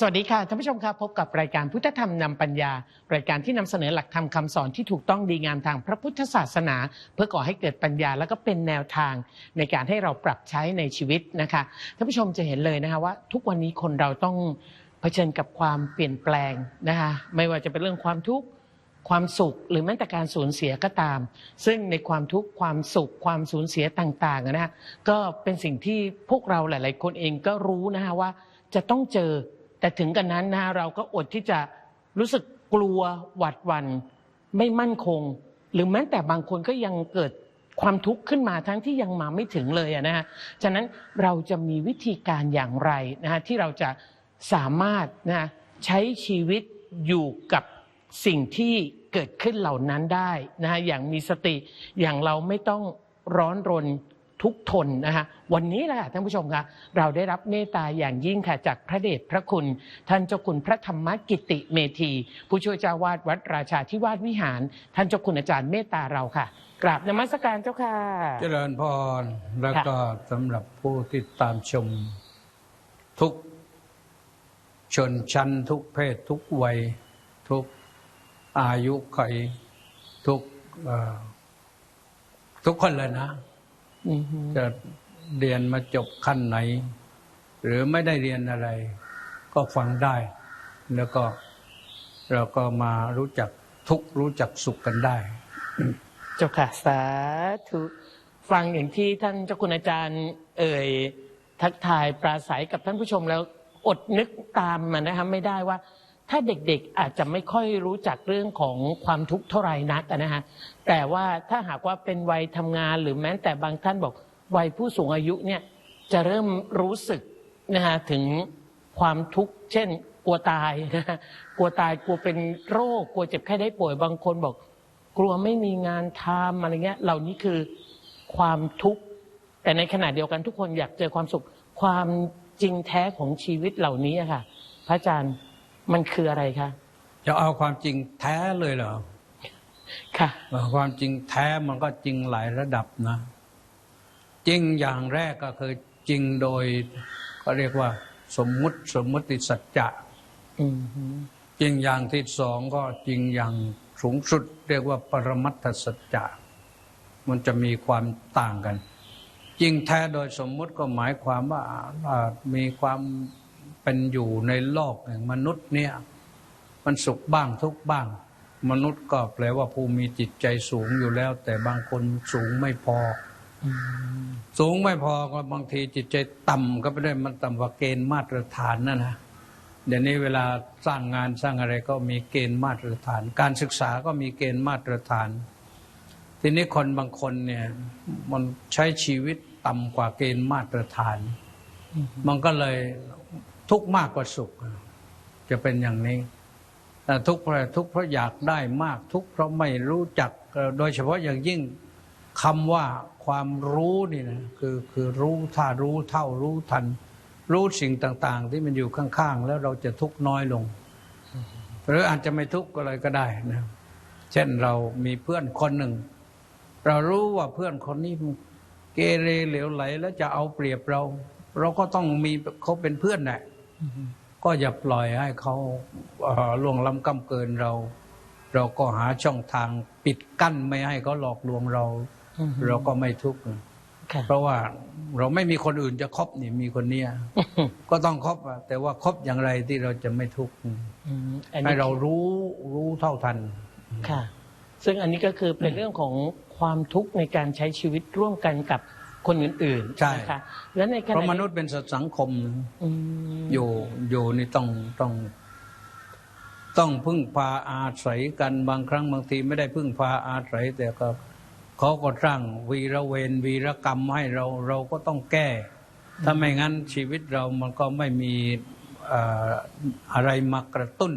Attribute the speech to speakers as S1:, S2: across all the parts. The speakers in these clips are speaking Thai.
S1: สวัสดีค่ะท่านผู้ชมครับพบกับรายการพุทธธรรมนำปัญญา รายการที่นำเสนอหลักธรรมคำสอนที่ถูกต้องดีงามทางพระพุทธศาสนา เพื่อก่อให้เกิดปัญญาและก็เป็นแนวทางในการให้เราปรับใช้ในชีวิตนะคะท่านผู้ชมจะเห็นเลยนะคะว่า ทุกวันนี้คนเราต้องเผชิญกับความเปลี่ยนแปลงนะคะไม่ว่าจะเป็นเรื่องความทุกข์ความสุขหรือแม้แต่การสูญเสียก็ตาม ซึ่งในความทุกข์ความสุขความสูญเสียต่างๆนะฮะก็เป็นสิ่งที่พวกเราหลาย ๆ คนเองก็รู้นะคะว่าจะต้องเจอ แต่ถึงกันนั้นนะเราก็อดที่จะรู้สึกกลัวหวาดหวัน่นไม่มั่นคง หรือแม้แต่บางคนก็ยังเกิดความทุกข์ขึ้นมาทั้งที่ยังมาไม่ถึงเลยอะนะฮะฉะนั้นเราจะมีวิธีการอย่างไรนะฮะที่เราจะสามารถนะใช้ชีวิตอยู่กับสิ่งที่เกิดขึ้นเหล่านั้นได้นะฮะอย่างมีสติอย่างเราไม่ต้องร้อนรน ทุกทนนะคะวันนี้แหละท่านผู้ชมคะเราได้รับเมตตาอย่างยิ่งค่ะจากพระเดชพระคุณ ท่านเจ้าคุณพระธรรมกิติเมธี ผู้ช่วยเจ้าวาดวัดราชาธิวาสวิหาร ท่านเจ้าคุณอาจารย์เมตตาเราค่ะ กราบนมัสการเจ้าค่ะ
S2: เจริญพรแล้ว
S1: ค่ะ
S2: ก็สำหรับผู้ที่ตามชมทุกชนชั้นทุกเพศทุกวัย ทุกอายุไขทุกทุกคนเลยนะ จะเรียนมาจบขั้นไหน หรือไม่ได้เรียนอะไร ก็ฟังได้ แล้วก็เราก็มารู้จักทุกข์รู้จักสุขกันได้
S1: เจ้าค่ะสาธุฟังอย่างที่ท่านเจ้าคุณอาจารย์ เอ่ยทักทายปราศัยกับท่านผู้ชมแล้วอดนึกตามมันนะคะไม่ได้ว่า ถ้าเด็กๆอาจจะไม่ค่อยรู้จักเรื่องของความทุกข์เท่าไหร่นักนะฮะแต่ว่าถ้าหากว่าเป็นวัยทำงานหรือแม้แต่บางท่านบอกวัยผู้สูงอายุเนี่ยจะเริ่มรู้สึกนะฮะถึงความทุกข์เช่น กลัวตายนะฮะกลัวตายกลัวเป็นโรค กลัวเจ็บแค่ได้ป่วยบางคนบอก กลัวไม่มีงานทำอะไรเงี้ยเหล่านี้คือความทุกข์แต่ในขณะเดียวกันทุกคนอยากเจอความสุขความจริงแท้ของชีวิตเหล่านี้ค่ะ พระอาจารย์ มันคืออะไรคะ
S2: จะเอาความจริงแท้เลยเหรอ
S1: ค่ะ
S2: เอ่อความจริงแท้มันก็จริงหลายระดับนะ จริงอย่างแรกก็คือจริงโดย ก็เรียกว่า สมมุติสมมุติสัจจะ
S1: อืมฮึ
S2: จริงอย่างที่สองก็จริงอย่างสูงสุด เรียกว่าปรมัตถสัจจะมันจะมีความต่างกัน จริงแท้โดยสมมุติก็หมายความว่าอ่ามีความ เป็นอยู่ในโลกแห่งมนุษย์เนี่ย มันสุขบ้างทุกบ้าง มนุษย์ก็แปลว่าผู้มีจิตใจสูงอยู่แล้ว แต่บางคนสูงไม่พอ สูงไม่พอก็บางทีจิตใจต่ำก็ไม่ได้มันต่ำกว่าเกณฑ์มาตรฐานนะนะเดี๋ยวนี้เวลาสร้างงานสร้างอะไรก็มีเกณฑ์มาตรฐาน การศึกษาก็มีเกณฑ์มาตรฐาน ทีนี้คนบางคนเนี่ย มันใช้ชีวิตต่ำกว่าเกณฑ์มาตรฐาน มันก็เลย ทุกข์มากกว่าสุข จะเป็นอย่างนี้แต่ทุกข์เพราะทุกข์เพราะอยากได้มาก ทุกข์เพราะไม่รู้จักโดยเฉพาะอย่างยิ่งคำว่าความรู้นี่นะคือคือรู้ถ้ารู้เท่ารู้ทัน รู้สิ่งต่าง ๆ ที่มันอยู่ข้างๆ แล้วเราจะทุกข์น้อยลง หรืออาจจะไม่ทุกข์ก็เลยก็ได้นะเช่นเรามีเพื่อนคนหนึ่ง เรารู้ว่าเพื่อนคนนี้เกเรเหลวไหล แล้วจะเอาเปรียบเรา เราก็ต้องมีเขาเป็นเพื่อนแหละ ก็อย่าปล่อยให้เขาเอ่อล่วงล้ำกำเกินเรา เราก็หาช่องทางปิดกั้นไม่ให้เขาหลอกลวงเรา
S1: อืม
S2: เราก็ไม่ทุกข์
S1: ค่ะ
S2: เพราะว่าเราไม่มีคนอื่นจะคบนี่มีคนเนี้ยก็ต้องคบอะแต่ว่าคบอย่างไรที่เราจะไม่ทุกข์
S1: อืมอัน
S2: ให้
S1: นี้
S2: เรารู้รู้เท่าทัน
S1: ค่ะ ซึ่งอันนี้ก็คือเป็นเรื่องของความทุกข์ในการใช้ชีวิตร่วมกันกับ คนอื่น
S2: ใช่
S1: ๆนะคะและในขณะ
S2: เพราะมนุษย์เป็นสัตว์สังคม
S1: อืม
S2: อยู่อยู่นี่ต้องต้อง ต้องพึ่งพาอาศัยกันบางครั้งบางทีไม่ได้พึ่งพาอาศัย แต่ก็เขาก็สร้างวีระเวรวีรกรรมให้เราเราก็ต้องแก้ ถ้าไม่งั้นชีวิตเรามันก็ไม่มีเอ่ออะไรมากระตุ้น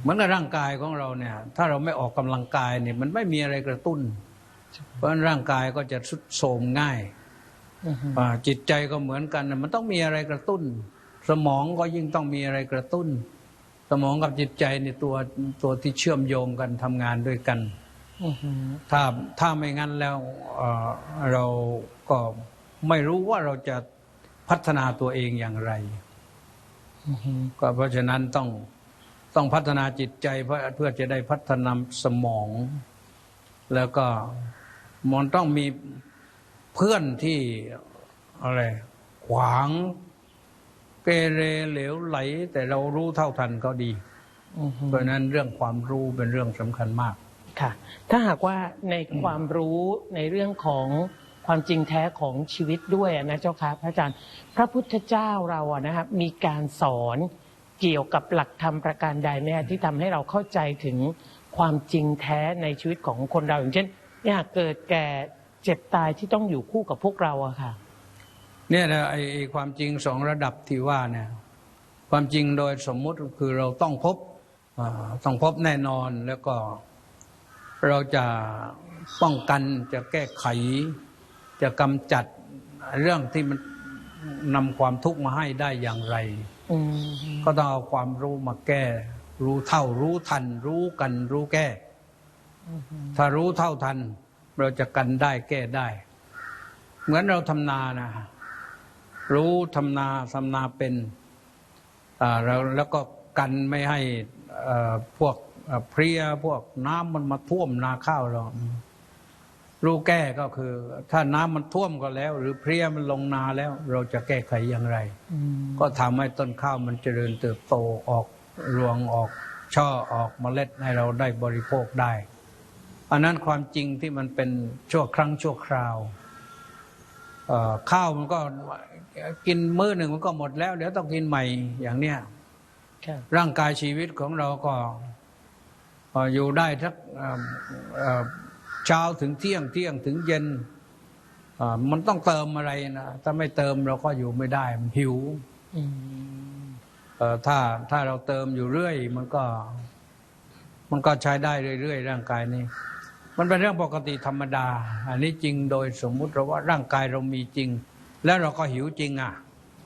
S2: เหมือนกับร่างกายของเราเนี่ย ถ้าเราไม่ออกกำลังกายเนี่ย มันไม่มีอะไรกระตุ้น เพราะฉะนั้นร่างกายก็จะทรุดโทรมง่าย
S1: อืมฮึ
S2: อ่าจิตใจก็เหมือนกันนะมันต้องมีอะไรกระตุ้น สมองก็ยิ่งต้องมีอะไรกระตุ้น สมองกับจิตใจในตัวตัวที่เชื่อมโยงกันทำงานด้วยกัน
S1: อืมฮึ
S2: ถ้าถ้าไม่งั้นแล้วเอ่อเราก็ไม่รู้ว่าเราจะพัฒนาตัวเองอย่างไร
S1: อือฮึ
S2: ก็เพราะฉะนั้นต้องต้องพัฒนาจิตใจเพื่อเพื่อจะได้พัฒนาสมอง แล้วก็ มันต้องมีเพื่อนที่อะไรขวาง เกเรเหลวไหล แต่เรารู้เท่าทันก็ดี
S1: อือฮึ
S2: เพราะฉะนั้นเรื่องความรู้เป็นเรื่องสำคัญมาก
S1: ค่ะ ถ้าหากว่าในความรู้ในเรื่องของความจริงแท้ของชีวิตด้วยอะนะเจ้าค่ะพระอาจารย์ พระพุทธเจ้าเราอะนะครับมีการสอนเกี่ยวกับหลักธรรมประการใดไหมฮะที่ทำให้เราเข้าใจถึงความจริงแท้ในชีวิตของคนเราอย่างเช่น เนี่ยเกิดแก่เจ็บตายที่ต้องอยู่คู่กับพวกเราอะค่ะ
S2: เนี่ยนะไอ้ไอ้ความจริงสองระดับที่ว่าเนี่ยความจริงโดยสมมุติคือเราต้องพบอ่าต้องพบแน่นอนแล้วก็เราจะป้องกันจะแก้ไข จะกำจัดเรื่องที่มันนำความทุกข์มาให้ได้อย่างไร
S1: อืม
S2: ก็ต้องเอาความรู้มาแก้ รู้เท่ารู้ทัน รู้กันรู้แก้ ถ้ารู้เท่าทัน เราจะกันได้แก้ได้ เหมือนเราทำนานะ รู้ทำนาทำนาเป็นอ่าแล้วแล้วก็กันไม่ให้เอ่อพวกเอ่อเพลียพวกน้ำมันมาท่วมนาข้าวเรารู้แก้ก็คือ ถ้าน้ำมันท่วมก็แล้ว หรือเพลียมันลงนาแล้ว เราจะแก้ไขอย่างไร
S1: อืม
S2: ก็ทำให้ต้นข้าวมันเจริญเติบโตออกรวงออกช่อออกเมล็ดให้เราได้บริโภคได้ อันนั้นความจริงที่มันเป็นชั่วครั้งชั่วคราวเอ่อข้าวมันก็กินมื้อหนึ่งมันก็หมดแล้ว เดี๋ยวต้องกินใหม่อย่างเนี้ย
S1: ค่ะ
S2: ร่างกายชีวิตของเราก็เอ่ออยู่ได้ทักเอ่อเอ่อเช้าถึงเที่ยงเที่ยงถึงเย็นเอ่อมันต้องเติมอะไรนะถ้าไม่เติมเราก็อยู่ไม่ได้มันหิว
S1: อืม
S2: เอ่อถ้าถ้าเราเติมอยู่เรื่อย มันก็ มันก็ใช้ได้เรื่อยๆร่างกายนี้ มันเป็นเรื่องปกติธรรมดา อันนี้จริงโดยสมมุติเราว่าร่างกายเรามีจริง แล้วเราก็หิวจริงอะ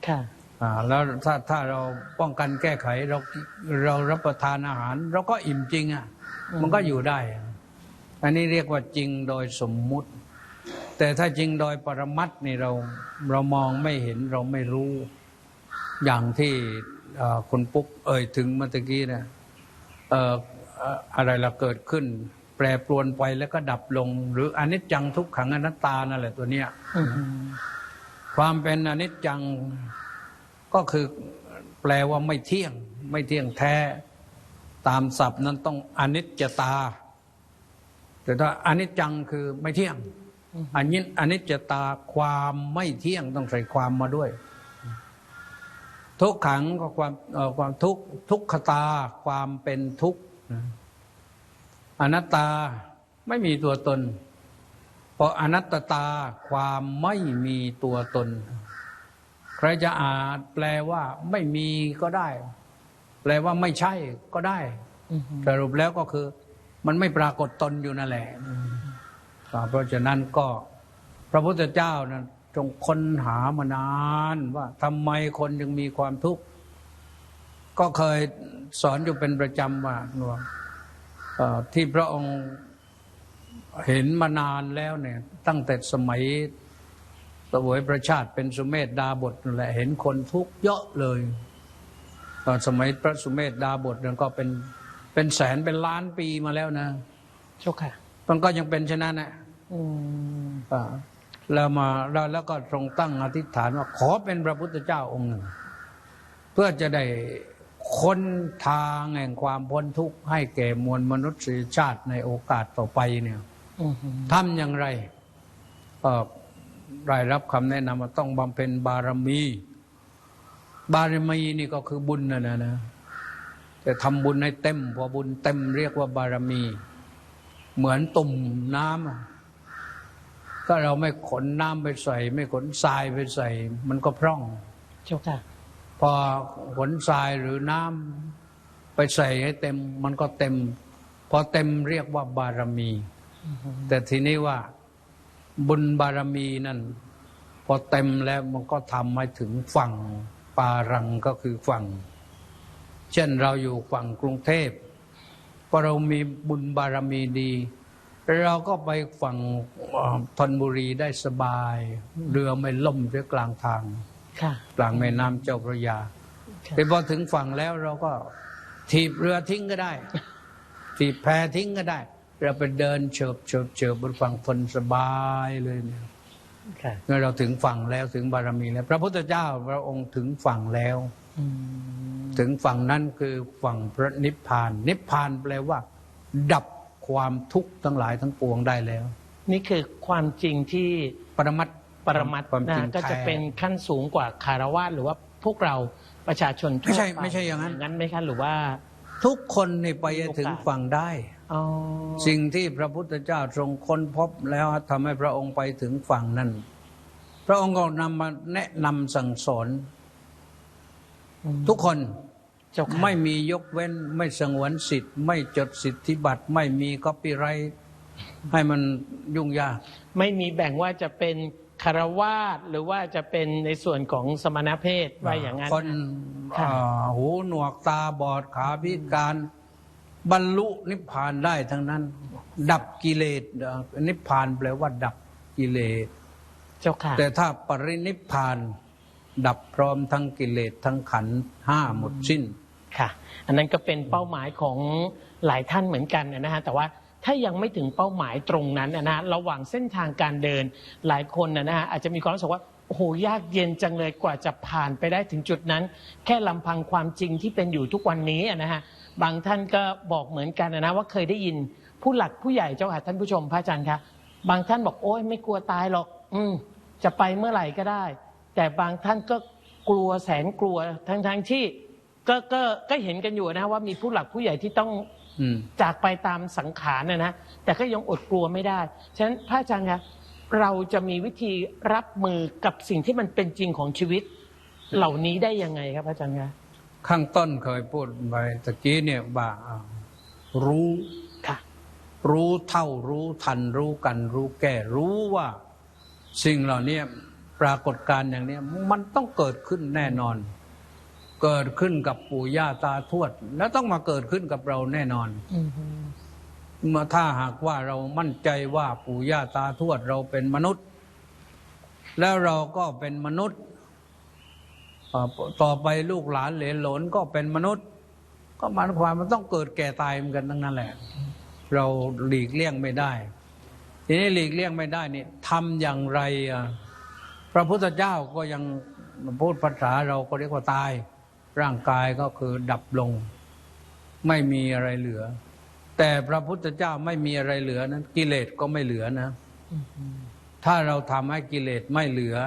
S1: ค่ะ
S2: อ่าแล้วถ้าถ้าเราป้องกันแก้ไขเราเรารับประทานอาหาร เราก็อิ่มจริงอะ
S1: อืม
S2: มันก็อยู่ได้ อันนี้เรียกว่าจริงโดยสมมุติ แต่ถ้าจริงโดยปรมัตถ์นี่เราเรามองไม่เห็นเราไม่รู้ อย่างที่เอ่อคุณปุ๊กเอ่ยถึงเมื่อตะกี้เนี่ยเอ่อเอ่ออะไรละเกิดขึ้น แปรปรวนไปแล้วก็ดับลง หรืออนิจจังทุกขังอนัตตานั่นแหละตัวเนี้ย
S1: อืม
S2: ความเป็นอนิจจังก็คือแปลว่าไม่เที่ยง ไม่เที่ยงแท้ ตามศัพท์นั้นต้องอนิจจตา แต่ถ้าอนิจจังคือไม่เที่ยงอันนี้อนิจจตาความไม่เที่ยงต้องใส่ความมาด้วย ทุกขังก็ความเอ่อความทุกข์ทุกขตาความเป็นทุกข์นะ อนัตตาไม่มีตัวตน เพราะอนัตตาความไม่มีตัวตน ใครจะอ่านแปลว่าไม่มีก็ได้ แปลว่าไม่ใช่ก็ได้
S1: อืม
S2: สรุปแล้วก็คือ มันไม่ปรากฏตนอยู่นั่นแหละอ่าเพราะฉะนั้นก็ พระพุทธเจ้านะจงค้นหามานานว่าทำไมคนยังมีความทุกข์ก็เคยสอนอยู่เป็นประจำว่าเอ่อ ที่พระองค์เห็นมานานแล้วเนี่ย ตั้งแต่สมัยสวยประชาติเป็นสุเมธดาบทนั่นแหละเห็นคนทุกข์เยอะเลยตอนสมัยพระสุเมธดาบทนั่นก็เป็นเป็นแสนเป็นล้านปีมาแล้วนะ
S1: เจ้าค่ะ
S2: มันก็ยังเป็นเช่นนั้นนะ
S1: อืม
S2: อ่าแล้วมาแล้วแล้วก็ทรงตั้งอธิษฐานว่าขอเป็นพระพุทธเจ้าองค์หนึ่ง เพื่อจะได้ ค้นทางแห่งความพ้นทุกข์ให้แก่มวลมนุษยชาติในโอกาสต่อไปเนี่ย
S1: อืม
S2: ทำอย่างไรก็ได้รับคำแนะนำว่าต้องบำเพ็ญบารมี บารมีนี่ก็คือบุญนะนะนะจะทำบุญให้เต็มพอบุญเต็มเรียกว่าบารมี เหมือนตุ่มน้ำอะก็เราไม่ขนน้ำไปใส่ ไม่ขนทรายไปใส่ มันก็พร่อง
S1: เจ้าค่ะ
S2: พอขนทรายหรือน้ำไปใส่ให้เต็มมันก็เต็ม พอเต็มเรียกว่าบารมี แต่ทีนี้ว่าบุญบารมีนั่น พอเต็มแล้วมันก็ทำให้ถึงฝั่งปารังก็คือฝั่ง เช่นเราอยู่ฝั่งกรุงเทพพอเรามีบุญบารมีดี เราก็ไปฝั่งธนบุรีได้สบาย เรือไม่ล่มเสียกลางทาง กลางแม่น้ำเจ้าพระยา
S1: ครับ
S2: แต่พอถึงฝั่งแล้วเราก็ถีบเรือทิ้งก็ได้ถีบแพทิ้งก็ได้ เราไปเดินเฉิบเฉิบเฉิบบนฝั่งฝนสบายเลยเนี่ย
S1: ค่ะ
S2: เมื่อเราถึงฝั่งแล้วถึงบารมีแล้ว พระพุทธเจ้าพระองค์ถึงฝั่งแล้ว
S1: อืม
S2: ถึงฝั่งนั้นคือฝั่งพระนิพพาน นิพพานแปลว่า ดับความทุกข์ทั้งหลายทั้งปวงได้แล้ว
S1: นี่คือความจริงที่
S2: ปรมัตถ์
S1: ปรมัตถ์
S2: ความ
S1: นะ
S2: จริง
S1: ก็จะ
S2: แท้
S1: เป็นขั้นสูงกว่าคารวะหรือว่าพวกเราประชาชนทั่ว
S2: ไม่ใช่
S1: ป
S2: ไม่ใช่อย่างนั้น
S1: นั้นไหมคะหรือว่า
S2: ทุกคนนี่ไปถึงฝั่งได้
S1: อ๋อ
S2: สิ่งที่พระพุทธเจ้าทรงค้นพบแล้วทำให้พระองค์ไปถึงฝั่งนั้น พระองค์ก็นำมาแนะนำสั่งสอน
S1: อืม
S2: ทุกคน
S1: เจ้าค่ะ
S2: ไม่มียกเว้นไม่สงวนสิทธิ์ ไม่จดสิทธิบัตรไม่มีก๊อปปี้ไรท์ให้มันยุ่งยาก
S1: ไม่มีแบ่งว่าจะเป็น คารวาสหรือว่าจะเป็นในส่วนของสมณเพศว่าอย่างนั้น
S2: คน
S1: ค่ะ
S2: อ่าหูหนวกตาบอดขาพิการบรรลุนิพพานได้ทั้งนั้น ดับกิเลสอ่านิพพานแปลว่า ดับกิเลส
S1: เจ้าค่ะ
S2: แต่ถ้าปรินิพพาน ดับพร้อมทั้งกิเลสทั้งขันธ์ห้าหมดสิ้น
S1: ค่ะ อันนั้นก็เป็นเป้าหมายของหลายท่านเหมือนกันนะฮะแต่ว่า ถ้ายังไม่ถึงเป้าหมายตรงนั้นนะฮะระหว่างเส้นทางการเดินหลายคนนะฮะอาจจะมีความรู้สึกว่าโอ้โหยากเย็นจังเลยกว่าจะผ่านไปได้ถึงจุดนั้น แค่ลำพังความจริงที่เป็นอยู่ทุกวันนี้นะฮะบางท่านก็บอกเหมือนกันนะว่าเคยได้ยินผู้หลักผู้ใหญ่เจ้าค่ะท่านผู้ชมพระอาจารย์คะบางท่านบอกโอ้ยไม่กลัวตายหรอก อืมจะไปเมื่อไหร่ก็ได้ แต่บางท่านก็กลัวแสนกลัวทั้งทั้งๆที่ก็ก็ก็เห็นกันอยู่นะว่ามีผู้หลักผู้ใหญ่ที่ต้อง จากไปตามสังขารนะนะแต่ก็ยังอดกลัวไม่ได้ ฉะนั้นพระอาจารย์ครับเราจะมีวิธีรับมือกับสิ่งที่มันเป็นจริงของชีวิต เหล่านี้ได้ยังไงครับพระอาจารย์ครับ
S2: ข้างต้นเคยพูดไปตะกี้เนี่ยว่าอ่ารู้
S1: ค่ะ
S2: รู้เท่ารู้ทันรู้กัน รู้แก้รู้ว่า สิ่งเหล่านี้ปรากฏการณ์อย่างเนี้ยมันต้องเกิดขึ้นแน่นอน เกิดขึ้นกับปู่ย่าตาทวด แล้วต้องมาเกิดขึ้นกับเราแน่นอน
S1: อืม
S2: เมื่อถ้าหากว่าเรามั่นใจว่าปู่ย่าตาทวดเราเป็นมนุษย์ แล้วเราก็เป็นมนุษย์เอ่อต่อไปลูกหลานเหลนหลนก็เป็นมนุษย์ ก็หมายความมันต้องเกิดแก่ตายเหมือนกันทั้งนั้นแหละ เราหลีกเลี่ยงไม่ได้ ทีนี้หลีกเลี่ยงไม่ได้นี่ทำอย่างไรอะพระพุทธเจ้าก็ยังพูดภาษาเราก็เรียกว่าตาย ร่างกายก็คือดับลง ไม่มีอะไรเหลือ แต่พระพุทธเจ้าไม่มีอะไรเหลือนั้น กิเลสก็ไม่เหลือนะถ้าเราทำให้กิเลสไม่เหลือ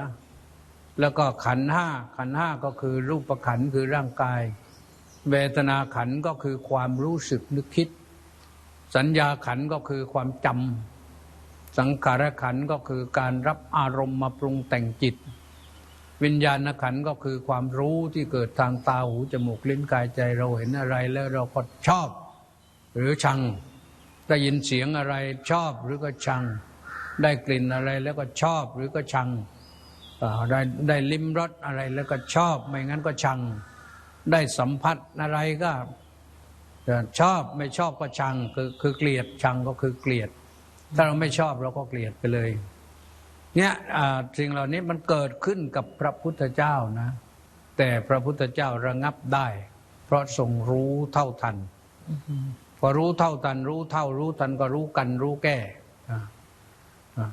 S2: แล้วก็ขันห้าขันห้าก็คือรูปขันคือร่างกาย เวทนาขันก็คือความรู้สึกนึกคิด สัญญาขันก็คือความจำสังขารขันก็คือการรับอารมณ์มาปรุงแต่งจิต วิญญาณขันก็คือความรู้ที่เกิดทางตาหูจมูกลิ้นกายใจเราเห็นอะไรแล้วเราก็ชอบ หรือชังได้ยินเสียงอะไรชอบหรือก็ชัง ได้กลิ่นอะไรแล้วก็ชอบหรือก็ชังได้ได้ลิ้มรสอะไรแล้วก็ชอบไม่งั้นก็ชัง ได้สัมผัสอะไรก็ชอบไม่ชอบก็ชังคือคือเกลียดชังก็คือเกลียด ถ้าเราไม่ชอบเราก็เกลียดไปเลย เนี่ยอ่าสิ่งเหล่านี้มันเกิดขึ้นกับพระพุทธเจ้านะ แต่พระพุทธเจ้าระงับได้ เพราะทรงรู้เท่าทันพอรู้เท่าทัน รู้เท่ารู้ทันก็รู้กันรู้แก้อ่าอ่า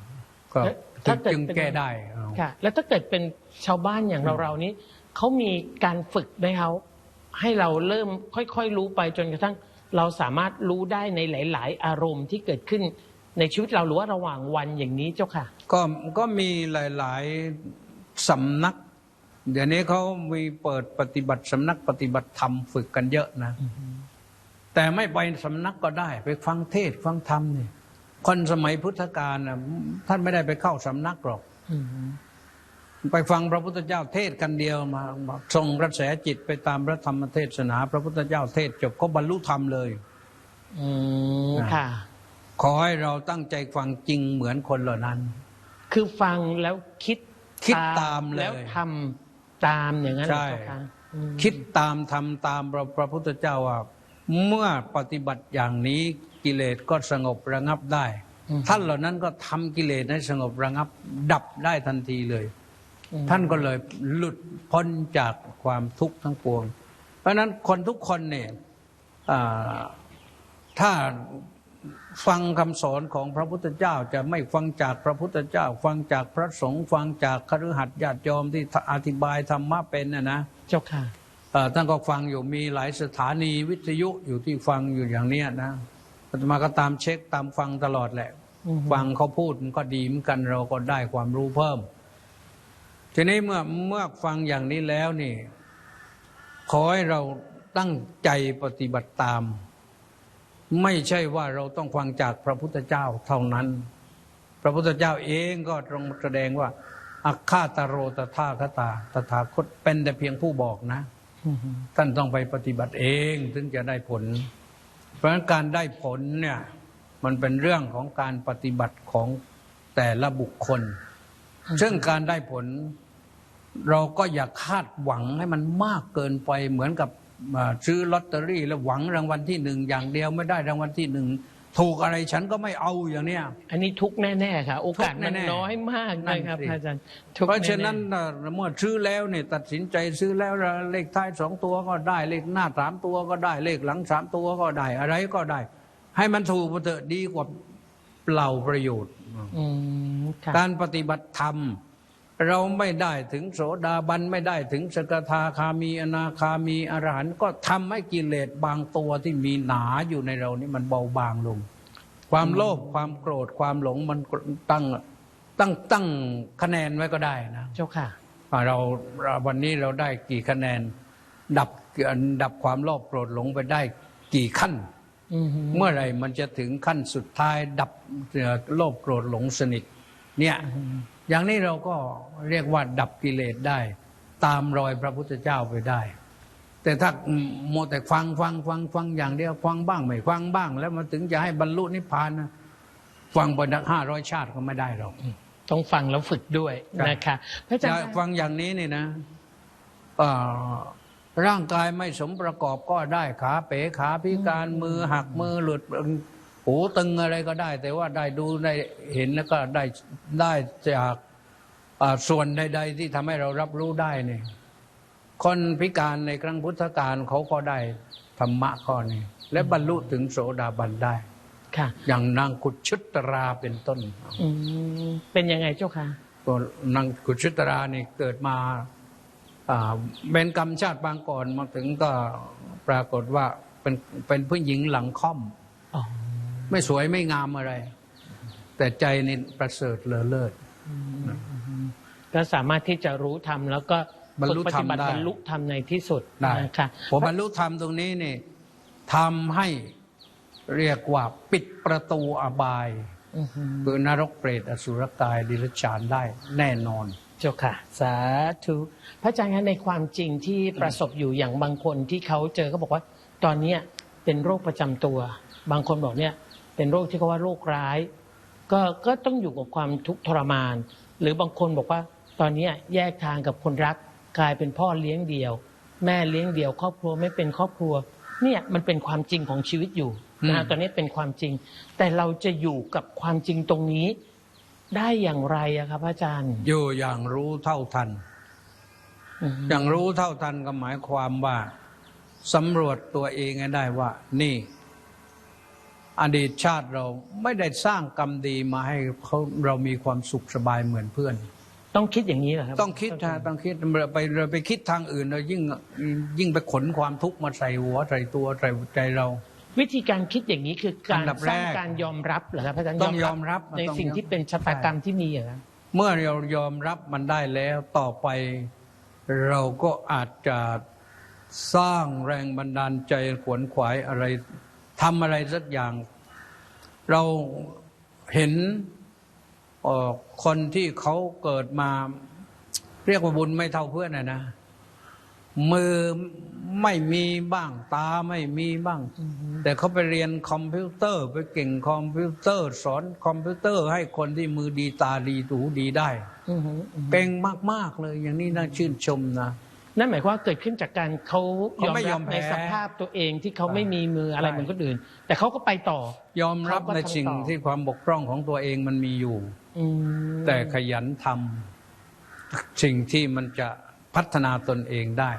S2: ก็
S1: แล้วถ้าเกิด
S2: จึง
S1: เป็น
S2: แก้ได้อ่า
S1: ค่ะแล้วถ้าเกิดเป็นชาวบ้านอย่างเราเราๆนี้เขามีการฝึกไหมเขาให้เราเริ่มค่อยๆรู้ไปจนกระทั่ง เราสามารถรู้ได้ในหลาย ๆ อารมณ์ที่เกิดขึ้น ในชีวิตเราหรือว่าระหว่างวันอย่างนี้เจ้าค่ะ
S2: ก็ก็มีหลาย ๆสำนัก เดี๋ยวนี้เขามีเปิดปฏิบัติสำนักปฏิบัติธรรมฝึกกันเยอะนะ แต่ไม่ไปสำนักก็ได้ ไปฟังเทศน์ฟังธรรมนี่คนสมัยพุทธกาลนะท่านไม่ได้ไปเข้าสำนักหรอกไปฟังพระพุทธเจ้าเทศน์กันเดียวมามาส่งกระแสจิตไปตามพระธรรมเทศนา พระพุทธเจ้าเทศน์จบก็บรรลุธรรมเลย
S1: อืมค่ะ
S2: ขอให้เราตั้งใจฟังจริงเหมือนคนเหล่านั้น
S1: คือฟังแล้วคิด
S2: คิดตามเลย
S1: แล้วทำตามอย่างนั้นเหรอ
S2: ใช่
S1: เจ้าค่ะอืม
S2: คิดตามทำตามพระพระพุทธเจ้าว่าเมื่อปฏิบัติอย่างนี้กิเลสก็สงบระงับได้ ท่านเหล่านั้นก็ทำกิเลสให้สงบระงับ ดับได้ทันทีเลย
S1: อืม
S2: ท่านก็เลยหลุดพ้นจากความทุกข์ทั้งปวง เพราะฉะนั้นคนทุกคนเนี่ยอ่าถ้า ฟังคำสอนของพระพุทธเจ้าจะไม่ฟังจากพระพุทธเจ้า ฟังจากพระสงฆ์ฟังจากคฤหัสถ์ญาติโยมที่อธิบายธรรมะเป็นนะนะ
S1: เจ้าค่ะ
S2: เอ่อท่านก็ฟังอยู่มีหลายสถานีวิทยุอยู่ที่ฟังอยู่อย่างเนี้ยนะอาตมาก็ตามเช็คตามฟังตลอดแหละ
S1: อือฮึ
S2: ฟังเขาพูดมันก็ดีเหมือนกันเราก็ได้ความรู้เพิ่ม ทีนี้เมื่อเมื่อฟังอย่างนี้แล้วนี่ ขอให้เราตั้งใจปฏิบัติตาม ไม่ใช่ว่าเราต้องฟังจากพระพุทธเจ้าเท่านั้น พระพุทธเจ้าเองก็ตรงแสดงว่าอัคคาตโรตถาคตา ตถาคตเป็นแต่เพียงผู้บอกนะท่านต้องไปปฏิบัติเองถึงจะได้ผล เพราะฉะนั้นการได้ผลเนี่ยมันเป็นเรื่องของการปฏิบัติของแต่ละบุคคล ซึ่งการได้ผล เราก็อย่าคาดหวังให้มันมากเกินไปเหมือนกับ ซื้อลอตเตอรี่แล้วหวังรางวัลที่หนึ่งอย่างเดียวไม่ได้รางวัลที่หนึ่งถูกอะไรฉันก็ไม่เอาอย่างเนี้ย
S1: อันนี้ทุกข์แน่ๆค่ะ โอกาส
S2: ทุกข์
S1: มัน
S2: แน่ๆ
S1: น้อยมาก
S2: นั่
S1: นะ
S2: น
S1: ครับ
S2: สิ
S1: อาจารย์ทุกข์
S2: เพราะฉะนั้น
S1: แน่ะ
S2: เมื่อซื้อแล้วเนี่ยตัดสินใจซื้อแล้วเลขท้ายสองตัวก็ได้เลขหน้าสามตัวก็ได้เลขหลังสามตัวก็ได้อะไรก็ได้ ให้มันถูกมันเถอะดีกว่าเปล่าประโยชน์
S1: ๆอืมค่ะ
S2: การปฏิบัติธรรม เราไม่ได้ถึงโสดาบันไม่ได้ถึงสกทาคามีอนาคามีอรหันต์ก็ทำให้กิเลสบางตัวที่มีหนาอยู่ในเรานี่มันเบาบางลง ความโลภความโกรธความหลงมันตั้งตั้งตั้งคะแนนไว้ก็ได้นะ
S1: เจ้าค่ะ
S2: ว่าเราเราวันนี้เราได้กี่คะแนน ดับดับความโลภโกรธหลงไปได้กี่ขั้น
S1: อือฮึ
S2: เมื่อไหร่มันจะถึงขั้นสุดท้ายดับเอ่อโลภโกรธหลงสนิท เนี่ย อย่างนี้เราก็เรียกว่าดับกิเลสได้ ตามรอยพระพุทธเจ้าไปได้ แต่ถ้าโมวแต่ฟังฟังฟังฟังอย่างเดียวฟังบ้างไม่ฟังบ้าง แล้วมันถึงจะให้บรรลุนิพพานนะฟังไปนักห้าร้อยชาติก็ไม่ได้หรอก
S1: ต้องฟังแล้วฝึกด้วย
S2: ครับ
S1: นะคะพระอาจาร
S2: จะ
S1: ย์
S2: ฟังอย่างนี้นี่นะเอ่อร่างกายไม่สมประกอบก็ได้ขาเป๋ขาพิการมือหักมือหลุด หูตึงอะไรก็ได้ แต่ว่าได้ดูได้เห็นแล้วก็ได้ได้จากอ่าส่วนใด ๆ ที่ทำให้เรารับรู้ได้เนี่ยคนพิการในครั้งพุทธกาลเขาก็ได้ธรรมะข้อนี้และบรรลุถึงโสดาบันได้
S1: ค่ะ
S2: อย่างนางกุชุตราเป็นต้น
S1: อืมเป็นยังไงเจ้าค่ะ
S2: ตัวนางกุชุตรานี่เกิดมาอ่าเป็นกรรมชาติบางก่อนมาถึงก็ปรากฏว่าเป็นเป็นผู้หญิงหลังค่อม
S1: อ๋อ
S2: ไม่สวยไม่งามอะไร แต่ใจนี่ประเสริฐเลอเลิศ
S1: ก็สามารถที่จะรู้ธรรมแล้วก็
S2: บรรลุ
S1: ฝึกปฏิบัติ
S2: ธรรมได้
S1: บรรลุธรรมในที่สุด
S2: ได้
S1: นะคะ
S2: พอบรรลุธรรมตรงนี้นี่ทำให้เรียกว่าปิดประตูอบาย
S1: อือฮึ
S2: คือนรกเปรตอสุรกายดิรัจฉานได้แน่นอน
S1: เจ้าค่ะ สาธุพระอาจารย์คะในความจริงที่ประสบอยู่อย่างบางคนที่เขาเจอเขาบอกว่า ตอนเนี้ยเป็นโรคประจำตัว บางคนบอกเนี่ย เป็นโรคที่เขาว่าโรคร้าย ก็ก็ต้องอยู่กับความทุกข์ทรมาน หรือบางคนบอกว่าตอนเนี้ยแยกทางกับคนรักกลายเป็นพ่อเลี้ยงเดี่ยว แม่เลี้ยงเดี่ยว ครอบครัวไม่เป็นครอบครัว เนี่ยมันเป็นความจริงของชีวิตอยู่นะฮะ
S2: อืม
S1: ตอนนี้เป็นความจริง แต่เราจะอยู่กับความจริงตรงนี้ ได้อย่างไรอะครับพระอาจารย์
S2: อยู่อย่างรู้เท่าทัน
S1: อืม
S2: อย่างรู้เท่าทันก็หมายความว่าสำรวจตัวเองให้ได้ว่า นี่ อดีตชาติเราไม่ได้สร้างกรรมดีมาให้เขาเรามีความสุขสบายเหมือนเพื่อน
S1: ต้องคิดอย่างนี้เหรอครับ
S2: ต้องคิดนะต้องคิดเราไปเราไปคิดทางอื่นเรายิ่งยิ่งไปขนความทุกข์มาใส่หัวใส่ตัวใส่ใจเรา
S1: วิธีการคิดอย่างนี้คือการ
S2: อันดับ
S1: สร้าง
S2: แรก
S1: การยอมรับเหรอครับพระอาจารย์
S2: ต้องยอมรับ
S1: ใน
S2: ต้อง
S1: สิ่ง
S2: ยอม
S1: ที่เป็นชะตากรรมที่มีเหรอครับ
S2: เมื่อเรายอมรับมันได้แล้วต่อไปเราก็อาจจะสร้างแรงบันดาลใจขวนขวายอะไร ทำอะไรสักอย่าง เราเห็นเอ่อคนที่เขาเกิดมา เรียกว่าบุญไม่เท่าเพื่อนนะนะมือไม่มีบ้างตาไม่มีบ้าง แต่เขาไปเรียนคอมพิวเตอร์ไปเก่งคอมพิวเตอร์ สอนคอมพิวเตอร์ให้คนที่มือดีตาดีหูดีได้
S1: อือฮึอือฮึ
S2: เก่งมาก ๆ เลย อย่างนี้น่าชื่นชมนะ
S1: นั่นหมายความว่าเกิดขึ้นจากการเขาย
S2: เขา
S1: อม
S2: ไม่ย
S1: รั
S2: อบมแพ้
S1: ในสภาพตัวเองที่เขาไม่มีมืออะไร
S2: ใช่
S1: เหมือนคนอื่น แต่เขาก็ไปต่อ
S2: ยอมรับ
S1: เขาก็
S2: ใน
S1: ทำ
S2: สิ่ง
S1: ต่อ
S2: ที่ความบกพร่องของตัวเองมันมีอยู่
S1: อืม
S2: แต่ขยันทสิ่งที่มันจะพัฒนาตนเองได้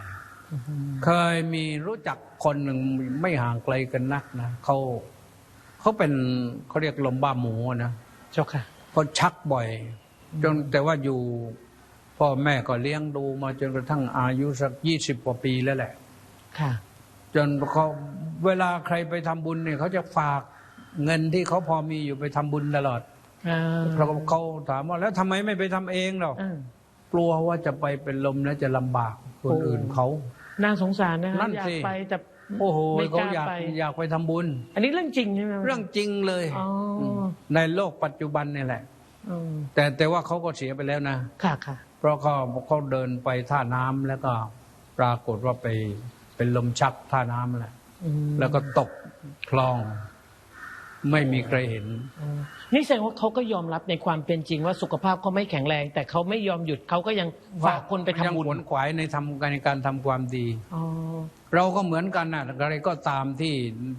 S2: เคยมีรู้จักคนหนึ่งไม่ห่างไกลกันนักนะเขาเขาเป็นเขาเรียกลมบ้าหมูนะ
S1: เจ้าค่ะ
S2: เขาชักบ่อย จนแต่ว่าอยู่ พ่อแม่ก็เลี้ยงดูมาจนกระทั่งอายุสักยี่สิบกว่าปีแล้วแหละ
S1: ค่ะ
S2: จนเขาเวลาใครไปทำบุญเนี่ยเขาจะฝากเงินที่เขาพอมีอยู่ไปทำบุญตลอด
S1: อ่า
S2: เราก็เขาถามว่าแล้วทำไมไม่ไปทำเองหรอ
S1: อ่าก
S2: ลัวว่าจะไปเป็นลมแล้วจะลำบากคนอื่นเขา
S1: น่าสงสารนะฮะ
S2: นั่น
S1: อยาก
S2: สิ
S1: ไปแต่
S2: โอ้โห
S1: ไม่ก
S2: เขา
S1: ล้า
S2: อยาก
S1: ไป
S2: อยากไปทำบุญ
S1: อันนี้เรื่องจริงใช่ไหม
S2: เรื่องจริงเลย
S1: อ๋ออ
S2: มในโลกปัจจุบันนี่แหละ
S1: อืม
S2: แต่แต่ว่าเขาก็เสียไปแล้วนะ
S1: ค่ะค่ะ
S2: เพราะเขาเขาเดินไปท่าน้ำแล้วก็ปรากฏว่าไปเป็นลมชักท่าน้ำแหละ
S1: อืม
S2: แล้วก็ตกคลอง ไม่มีใครเห็น
S1: อืมนี่แสดงว่าเขาก็ยอมรับในความเป็นจริงว่าสุขภาพเขาไม่แข็งแรง แต่เขาไม่ยอมหยุดเขาก็ยังฝากคนไปทำ
S2: ยัง
S1: บุญ
S2: ขวนขวายในทำในการทำความดี
S1: อ๋อ
S2: เราก็เหมือนกันนะอะไรก็ตามที่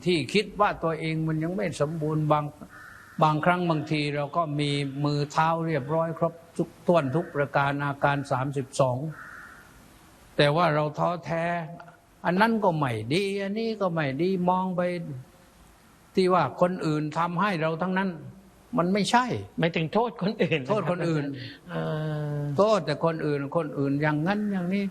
S2: ที่คิดว่าตัวเองมันยังไม่สมบูรณ์บาง บางครั้งบางทีเราก็มีมือเท้าเรียบร้อย ครบทุกต้วนทุกประการอาการสามสิบสองแต่ว่าเราท้อแท้ อันนั้นก็ไม่ดี อันนี้ก็ไม่ดีมองไปที่ว่าคนอื่นทำให้เราทั้งนั้น มันไม่ใช่
S1: ไม่ถึงโทษคนอื่น
S2: โทษคนอื่น
S1: เอ่อ
S2: โทษแต่คนอื่นคนอื่นอย่างนั้นอย่างนี้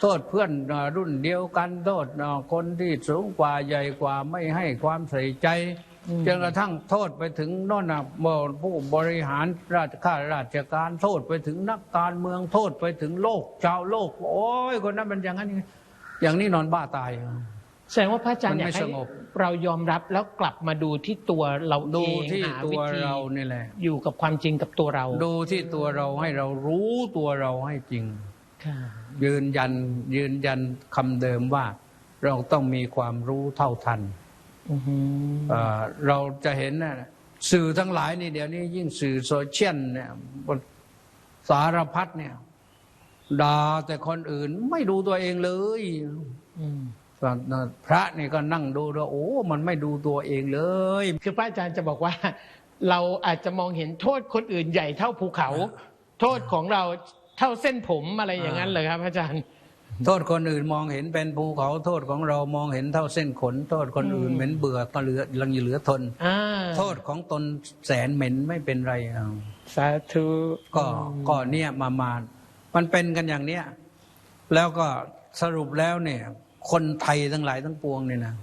S2: โทษเพื่อนอ่ารุ่นเดียวกันโทษอ่าคนที่สูงกว่าใหญ่กว่าไม่ให้ความใส่ใจ จนกระทั่งโทษไปถึงโน่นนะเมื่อผู้บริหารราชข้าราชการโทษไปถึงนักการเมืองโทษไปถึงโลกชาวโลก โอ้ยคนนั้นมันอย่างนั้นอย่างนี้อย่างนี้นอนบ้าตาย
S1: แสดงว่าพระอาจารย์
S2: มัน
S1: อยา
S2: ไม่
S1: กให้
S2: สงบ
S1: เรายอมรับแล้วกลับมาดูที่ตัวเรา
S2: ดู
S1: เอง
S2: ที่
S1: หา
S2: ตัว
S1: ธี
S2: เรานี่แหละ
S1: อยู่กับความจริงกับตัวเรา
S2: ดูที่ตัวเราให้เรารู้ตัวเราให้จริง
S1: ค่ะ
S2: ยืนยันยืนยันคำเดิมว่า เราต้องมีความรู้เท่าทัน
S1: อือหือ
S2: เอ่อเราจะเห็นนะสื่อทั้งหลายนี่เดี๋ยวนี้ยิ่งสื่อโซเชียลเนี่ยบนสารพัดเนี่ยด่าแต่คนอื่นไม่ดูตัวเองเลย
S1: อืม
S2: พระนี่ก็นั่งดูแล้วโอ้มันไม่ดูตัวเองเลย
S1: คือพระอาจารย์จะบอกว่า เราอาจจะมองเห็นโทษคนอื่นใหญ่เท่าภูเขา โทษของเราเท่าเส้นผมอะไรอย่างนั้นเลยครับพระอาจารย์
S2: โทษคนอื่นมองเห็นเป็นภูเขาโทษของเรามองเห็นเท่าเส้นขน โทษคนอื่น
S1: อืม
S2: เหม็นเบื่อก็เหลือยังเหลือทน
S1: อ่า
S2: โทษของตนแสนเหม็นไม่เป็นไรเอา
S1: สาธุ
S2: ก็ก็เนี่ยมามามันเป็นกันอย่างเนี้ยแล้วก็สรุปแล้วเนี่ย คนไทยทั้งหลายทั้งปวงเนี่ยนะ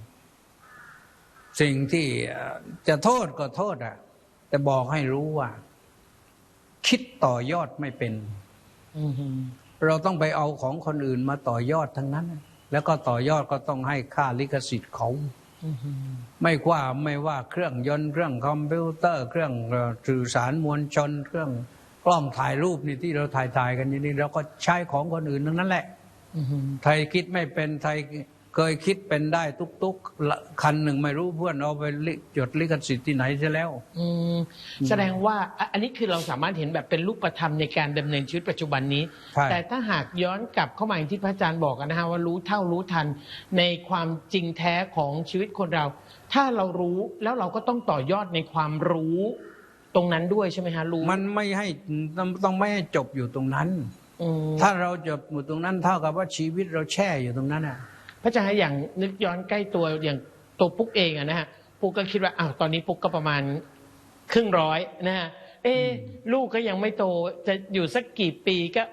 S2: สิ่งที่เอ่อจะโทษก็โทษอะ แต่บอกให้รู้ว่า คิดต่อยอดไม่เป็น
S1: อือหือ
S2: เราต้องไปเอาของคนอื่นมาต่อยอดทั้งนั้น แล้วก็ต่อยอดก็ต้องให้ค่าลิขสิทธิ์เขา
S1: อือหือ
S2: ไม่ว่าไม่ว่าเครื่องยนต์เครื่องคอมพิวเตอร์ เครื่องเอ่อสื่อสารมวลชน เครื่องกล้องถ่ายรูปนี่ที่เราถ่ายถ่ายๆกันอยู่นี่เราก็ใช้ของคนอื่นทั้งนั้นแหละ
S1: อือหือ
S2: ไทยคิดไม่เป็นไทย เคยคิดเป็นได้ตุกๆละคันหนึ่งไม่รู้เพื่อนเอาไปลิจดลิขสิทธิ์ที่ไหนซะแล้ว
S1: อืมแสดงว่าอะอันนี้คือเราสามารถเห็นแบบเป็นรูปธรรมในการดำเนินชีวิตปัจจุบันนี้
S2: ใช่
S1: แต่ถ้าหากย้อนกลับเข้ามาอย่างที่พระอาจารย์บอกนะฮะว่ารู้เท่ารู้ทัน ในความจริงแท้ของชีวิตคนเรา ถ้าเรารู้แล้วเราก็ต้องต่อยอดในความรู้ตรงนั้นด้วยใช่ไหมฮะรู้
S2: มันไม่ให้ต้องต้องไม่ให้จบอยู่ตรงนั้น
S1: อืม
S2: ถ้าเราจบอยู่ตรงนั้นเท่ากับว่าชีวิตเราแช่อยู่ตรงนั้นอะ
S1: พ ระอาจารย์อย่างนึกย้อนใกล้ตัวอย่างตัวปุ๊กเองอะนะฮะปุ๊กก็คิดว่าอ้าวตอนนี้ปุ๊กก็ประมาณครึ่งร้อยนะฮะเอ๊ะลูกก็ยังไม่โตจะอยู่สักกี่ปีก็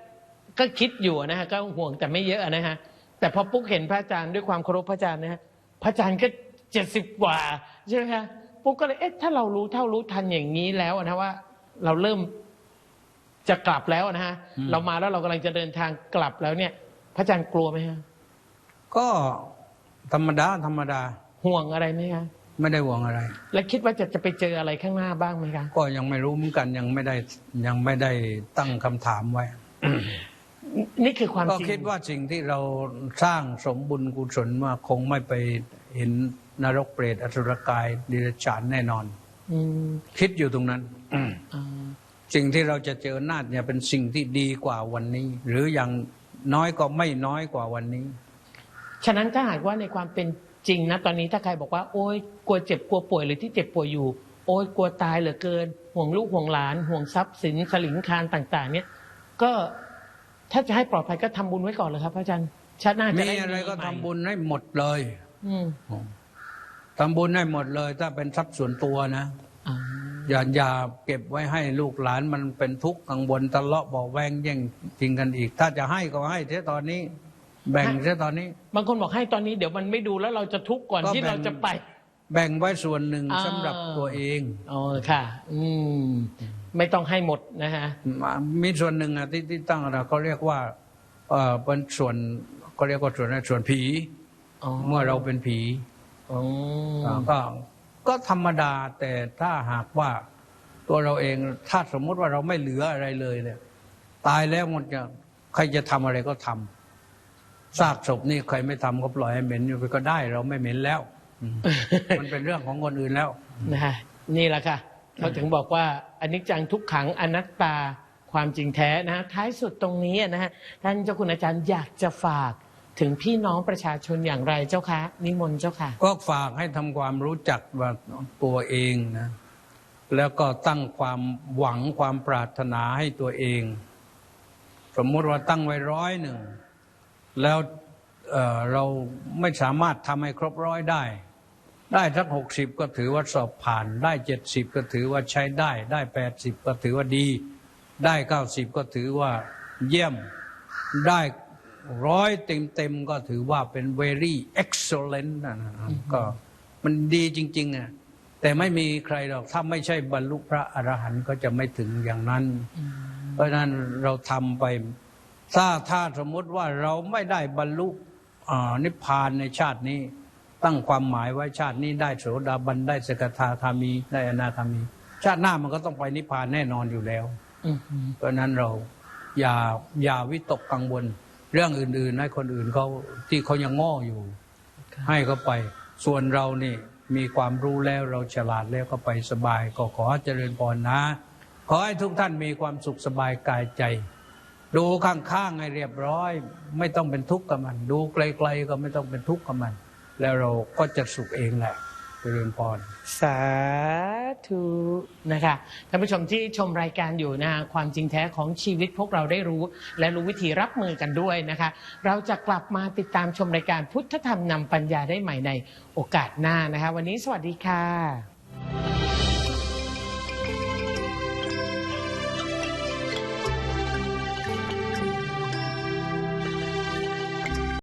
S1: ก็คิดอยู่นะฮะก็ห่วงแต่ไม่เยอะนะฮะแต่พอปุ๊กเห็นพระอาจารย์ด้วยความเคารพพระอาจารย์นะฮะพระอาจารย์ก็เจ็ดสิบกว่าใช่ไหมคะปุ๊กก็เลยเอ๊ะถ้าเรารู้เท่ารู้ทันอย่างนี้แล้วนะว่า เราเริ่มจะกลับแล้วนะฮะ
S2: อืม
S1: เรามาแล้วเรากำลังจะเดินทางกลับแล้วเนี่ย พระอาจารย์กลัวไหมฮะ
S2: ก็ธรรมดาธรรมดา
S1: ห่วงอะไรไหมคะ
S2: ไม่ได้หวงอะไร
S1: แล้วคิดว่าจะจะไปเจออะไรข้างหน้าบ้างไหมคะ
S2: ก็ยังไม่รู้เหมือนกันยังไม่ได้ยังไม่ได้ตั้งคำถามไว้
S1: นี่คือความ
S2: ก็
S1: จริง
S2: คิดว่าสิ่งที่เราสร้างสมบุญกุศลมาคงไม่ไปเห็นนรกเปรตอสุรกายดิรฉานแน่นอน
S1: อืม
S2: คิดอยู่ตรงนั้น
S1: อ่า
S2: สิ่งที่เราจะเจอหน้าเนี่ยเป็นสิ่งที่ดีกว่าวันนี้ หรืออย่างน้อยก็ไม่น้อยกว่าวันนี้
S1: ฉะนั้นถ้าหากว่าในความเป็นจริงนะตอนนี้ถ้าใครบอกว่าโอ๊ยกลัวเจ็บกลัวป่วยหรือที่เจ็บป่วยอยู่ โอ๊ยกลัวตายเหลือเกิน ห่วงลูกห่วงหลาน ห่วงทรัพย์สินสลิงคารต่าง ๆ เนี่ย ก็ถ้าจะให้ปลอดภัยก็ทำบุญไว้ก่อนเลยครับพระอาจารย์ชาติหน้าจะ
S2: มี
S1: ได้
S2: อะไรก็
S1: ใหม่
S2: ทำบุญให้หมดเลย
S1: อืม
S2: ทำบุญให้หมดเลย ถ้าเป็นทรัพย์ส่วนตัวนะ
S1: อ่า
S2: อย่าอย่าเก็บไว้ให้ลูกหลานมันเป็นทุกข์กังวลทะเลาะเบาะแวงแย่งจริงกันอีก ถ้าจะให้ก็ให้เท่ตอนนี้ แบ่งเท่ตอนนี้
S1: บางคนบอกให้ตอนนี้เดี๋ยวมันไม่ดูแล้วเราจะทุกข์ก่อน
S2: ก็
S1: ที่
S2: แบ่ง
S1: เราจะไป
S2: แบ่งไว้ส่วนหนึ่ง
S1: อ่า
S2: สำหรับตัวเอง
S1: อ๋อค่ะ อืม ไม่ต้องให้หมดนะฮะ
S2: มีส่วนหนึ่งอะที่ที่ตั้งเราก็เรียกว่าเออเป็นส่วนก็เรียกว่าส่วนอะไรส่วนผี
S1: อ๋อ
S2: เมื่อเราเป็นผี
S1: อ๋อ
S2: อ่าก็ก็ธรรมดาแต่ถ้าหากว่าตัวเราเองถ้าสมมุติว่าเราไม่เหลืออะไรเลยเนี่ย ตายแล้วมันจะใครจะทำอะไรก็ทำ ซากศพนี่ใครไม่ทำก็ปล่อยให้เหม็นอยู่ไปก็ได้เราไม่เหม็นแล้วอืมมันเป็นเรื่องของคนอื่นแล้ว
S1: นะฮะนี่แหละค่ะเขาถึงบอกว่าอนิจจังทุกขังอนัตตาความจริงแท้นะฮะท้ายสุดตรงนี้นะฮะท่านเจ้าคุณอาจารย์อยากจะฝากถึงพี่น้องประชาชนอย่างไรเจ้าคะนิมนต์เจ้าค่ะ
S2: ก็ฝากให้ทำความรู้จักว่าตัวเองนะแล้วก็ตั้งความหวังความปรารถนาให้ตัวเอง สมมติว่าตั้งไว้ร้อยหนึ่ง แล้วเเราไม่สามารถทำให้ครบร้อยได้ ได้สักหกสิบก็ถือว่าสอบผ่าน ได้เจ็ดสิบก็ถือว่าใช้ได้ ได้แปดสิบก็ถือว่าดี ได้เก้าสิบก็ถือว่าเยี่ยม ได้ร้อยเต็มเต็มๆก็ถือว่าเป็น very excellent นะนะก็มันดีจริงๆอะแต่ไม่มีใครหรอกถ้าไม่ใช่บรรลุพระอรหันต์ก็จะไม่ถึงอย่างนั้น เพราะนั้นเราทำไป ถ้าถ้าสมมุติว่าเราไม่ได้บรรลุอ่านิพพานในชาตินี้ ตั้งความหมายไว้ชาตินี้ได้โสดาบันได้สกทาคามีได้อนาคามี ชาติหน้ามันก็ต้องไปนิพพานแน่นอนอยู่แล้ว
S1: อืม
S2: เพราะฉะนั้นเราอย่าอย่าวิตกกังวล เรื่องอื่นๆให้คนอื่นเขาที่เขายังโง่อยู่ ให้เขาไป ส่วนเรานี่มีความรู้แล้วเราฉลาดแล้วก็ไปสบาย ก็ขอเจริญพรนะ ขอให้ทุกท่านมีความสุขสบายกายใจ ดูข้างๆให้เรียบร้อย ไม่ต้องเป็นทุกข์กับมัน ดูไกลๆก็ไม่ต้องเป็นทุกข์กับมัน แล้วเราก็จะสุขเองแหละเจริญพร
S1: สาธุนะคะท่านผู้ชมที่ชมรายการอยู่นะฮะความจริงแท้ของชีวิตพวกเราได้รู้ และรู้วิธีรับมือกันด้วยนะคะ เราจะกลับมาติดตามชมรายการพุทธธรรมนำปัญญาได้ใหม่ในโอกาสหน้านะคะ วันนี้สวัสดีค่ะ